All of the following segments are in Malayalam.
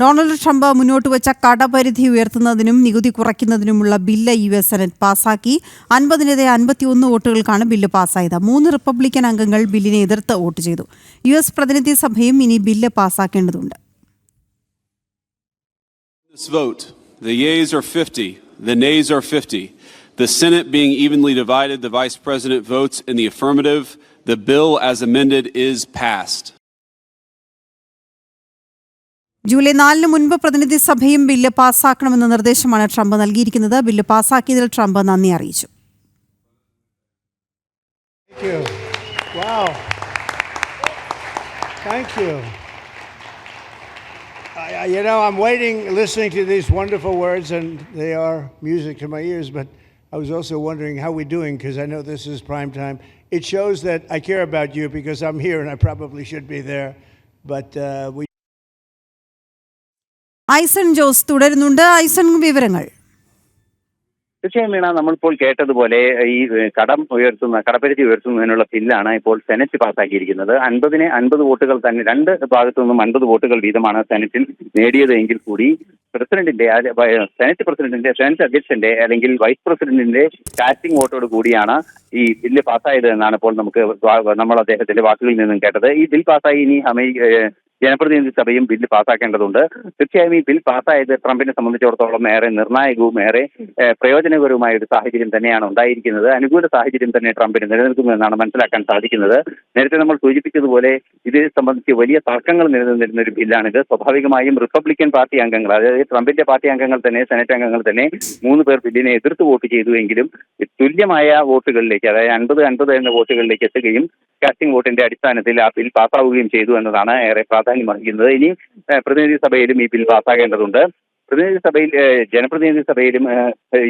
ഡൊണാൾഡ് ട്രംപ് മുന്നോട്ട് വെച്ച കടപരിധി ഉയർത്തുന്നതിനും നികുതി കുറയ്ക്കുന്നതിനുമുള്ള ബില്ല് യു എസ് സെനറ്റ് പാസാക്കി അൻപതിനെതിരെ അൻപത്തിയൊന്ന് വോട്ടുകൾക്കാണ് ബില്ല് പാസ്സായത് മൂന്ന് റിപ്പബ്ലിക്കൻ അംഗങ്ങൾ ബില്ലിനെ എതിർത്ത് വോട്ട് ചെയ്തു യു എസ് പ്രതിനിധി സഭയും ഇനി ബില്ല് പാസാക്കേണ്ടതുണ്ട് the are 50, the nays are 50. The Senate being evenly divided, the Vice President votes in the affirmative. The bill as amended is passed. July നാലിന് മുൻപ് പ്രതിനിധി സഭയും ബില്ല് പാസ്സാക്കണമെന്ന നിർദ്ദേശമാണ് ട്രംപ് നൽകിയിരിക്കുന്നത് ബില്ല് പാസ്സാക്കിയതിൽ ട്രംപ് നന്ദി അറിയിച്ചു Thank you. Wow. Thank you. I, I, you know, I'm waiting, listening to these wonderful words, and they are music to my ears. But I was also wondering how we're doing because I know this is prime time. It shows that I care about you because I'm here and I probably should be there. But uh, we. Aison Jose തുടരുന്നുണ്ട്. ഐസൺ വിവരങ്ങൾ. തീർച്ചയായും വീണ നമ്മളിപ്പോൾ കേട്ടതുപോലെ ഈ കടം ഉയർത്തുന്ന കടപ്പരുത്തി ഉയർത്തുന്നതിനുള്ള ബില്ലാണ് ഇപ്പോൾ സെനറ്റ് പാസ്സാക്കിയിരിക്കുന്നത്. അൻപതിന് അൻപത് വോട്ടുകൾ തന്നെ രണ്ട് ഭാഗത്തു നിന്നും അൻപത് വോട്ടുകൾ വീതമാണ് സെനറ്റിൽ നേടിയത് എങ്കിൽ കൂടി പ്രസിഡന്റിന്റെ സെനറ്റ് പ്രസിഡന്റിന്റെ സെനറ്റ് അധ്യക്ഷന്റെ അല്ലെങ്കിൽ വൈസ് പ്രസിഡന്റിന്റെ കാസ്റ്റിംഗ് വോട്ടോട് കൂടിയാണ് ഈ ബില്ല് പാസ്സായത് എന്നാണ് ഇപ്പോൾ നമുക്ക് നമ്മൾ അദ്ദേഹത്തിന്റെ വാക്കുകളിൽ നിന്നും കേട്ടത്. ഈ ബിൽ പാസ്സായി ഇനി അമേരിക്ക ജനപ്രതിനിധി സഭയും ബില്ല് പാസ്സാക്കേണ്ടതുണ്ട്. തീർച്ചയായും ഈ ബിൽ പാസ്സായത് ട്രംപിനെ സംബന്ധിച്ചിടത്തോളം ഏറെ നിർണായകവും ഏറെ പ്രയോജനകരവുമായ ഒരു സാഹചര്യം തന്നെയാണ് ഉണ്ടായിരിക്കുന്നത്. അനുകൂല സാഹചര്യം തന്നെ ട്രംപിന് നിലനിൽക്കുമെന്നാണ് മനസ്സിലാക്കാൻ സാധിക്കുന്നത്. നേരത്തെ നമ്മൾ സൂചിപ്പിച്ചതുപോലെ ഇത് സംബന്ധിച്ച് വലിയ തർക്കങ്ങൾ നിലനിന്നിരുന്ന ഒരു ബില്ലാണിത്. സ്വാഭാവികമായും റിപ്പബ്ലിക്കൻ പാർട്ടി അംഗങ്ങൾ അതായത് ട്രംപിന്റെ പാർട്ടി അംഗങ്ങൾ തന്നെ സെനറ്റ് അംഗങ്ങൾ തന്നെ മൂന്ന് പേർ ബില്ലിനെ എതിർത്ത് വോട്ട് ചെയ്തുവെങ്കിലും തുല്യമായ വോട്ടുകളിലേക്ക് അതായത് അൻപത് അൻപത് എന്ന വോട്ടുകളിലേക്ക് എത്തുകയും കാസ്റ്റിംഗ് വോട്ടിന്റെ അടിസ്ഥാനത്തിൽ ആ ബിൽ പാസ്സാവുകയും ചെയ്തു എന്നതാണ് ഏറെ പ്രാധാന്യം അർഹിക്കുന്നത്. ഇനി പ്രതിനിധി സഭയിലും ഈ ബിൽ പാസ്സാകേണ്ടതുണ്ട്. പ്രതിനിധി സഭയിൽ ജനപ്രതിനിധി സഭയിലും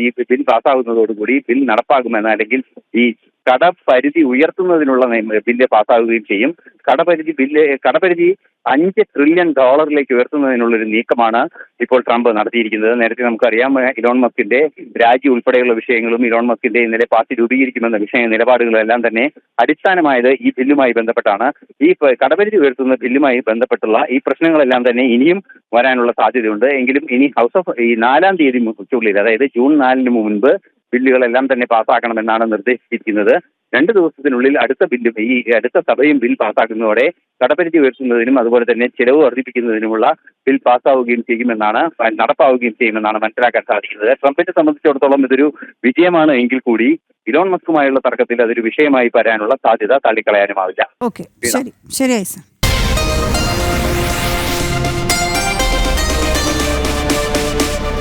ഈ ബിൽ പാസ്സാകുന്നതോടുകൂടി ബിൽ നടപ്പാകുമെന്ന് അല്ലെങ്കിൽ ഈ കടപരിധി ഉയർത്തുന്നതിനുള്ള ബില്ല് പാസ്സാവുകയും ചെയ്യും. കടപരിധി ബില്ല് കടപരിധി അഞ്ച് ട്രില്യൺ ഡോളറിലേക്ക് ഉയർത്തുന്നതിനുള്ള ഒരു നീക്കമാണ് ഇപ്പോൾ ട്രംപ് നടത്തിയിരിക്കുന്നത്. നേരത്തെ നമുക്കറിയാം ഇലോൺ മസ്കിന്റെ രാജി ഉൾപ്പെടെയുള്ള വിഷയങ്ങളും ഇലോൺ മസ്കിന്റെ ഇന്നലെ പാർട്ടി രൂപീകരിക്കുമെന്ന വിഷയ നിലപാടുകളും എല്ലാം തന്നെ അടിസ്ഥാനമായത് ഈ ബില്ലുമായി ബന്ധപ്പെട്ടാണ്. ഈ കടപരിധി ഉയർത്തുന്ന ബില്ലുമായി ബന്ധപ്പെട്ടുള്ള ഈ പ്രശ്നങ്ങളെല്ലാം തന്നെ ഇനിയും വരാനുള്ള സാധ്യതയുണ്ട്. എങ്കിലും ഇനി ഹൗസ് ഓഫ് ഈ നാലാം തീയതി ഉള്ളിൽ അതായത് ജൂൺ നാലിന് മുൻപ് ബില്ലുകളെല്ലാം തന്നെ പാസ്സാക്കണമെന്നാണ് നിർദ്ദേശിച്ചിരിക്കുന്നത്. രണ്ട് ദിവസത്തിനുള്ളിൽ അടുത്ത ബില്ലും ഈ അടുത്ത സഭയും ബിൽ പാസ്സാക്കുന്നതോടെ കടപരിധി ഉയർത്തുന്നതിനും അതുപോലെ തന്നെ ചിലവ് വർദ്ധിപ്പിക്കുന്നതിനുമുള്ള ബിൽ പാസ്സാവുകയും ചെയ്യുമെന്നാണ് നടപ്പാവുകയും ചെയ്യുമെന്നാണ് മനസ്സിലാക്കാൻ സാധിക്കുന്നത്. ട്രംപിനെ സംബന്ധിച്ചിടത്തോളം ഇതൊരു വിജയമാണ് എങ്കിൽ കൂടി ഇലോൺ മസ്കുമായുള്ള തർക്കത്തിൽ അതൊരു വിഷയമായി വരാനുള്ള സാധ്യത തള്ളിക്കളയാനുമാവില്ല. ഓക്കെ. ശരി. ശരി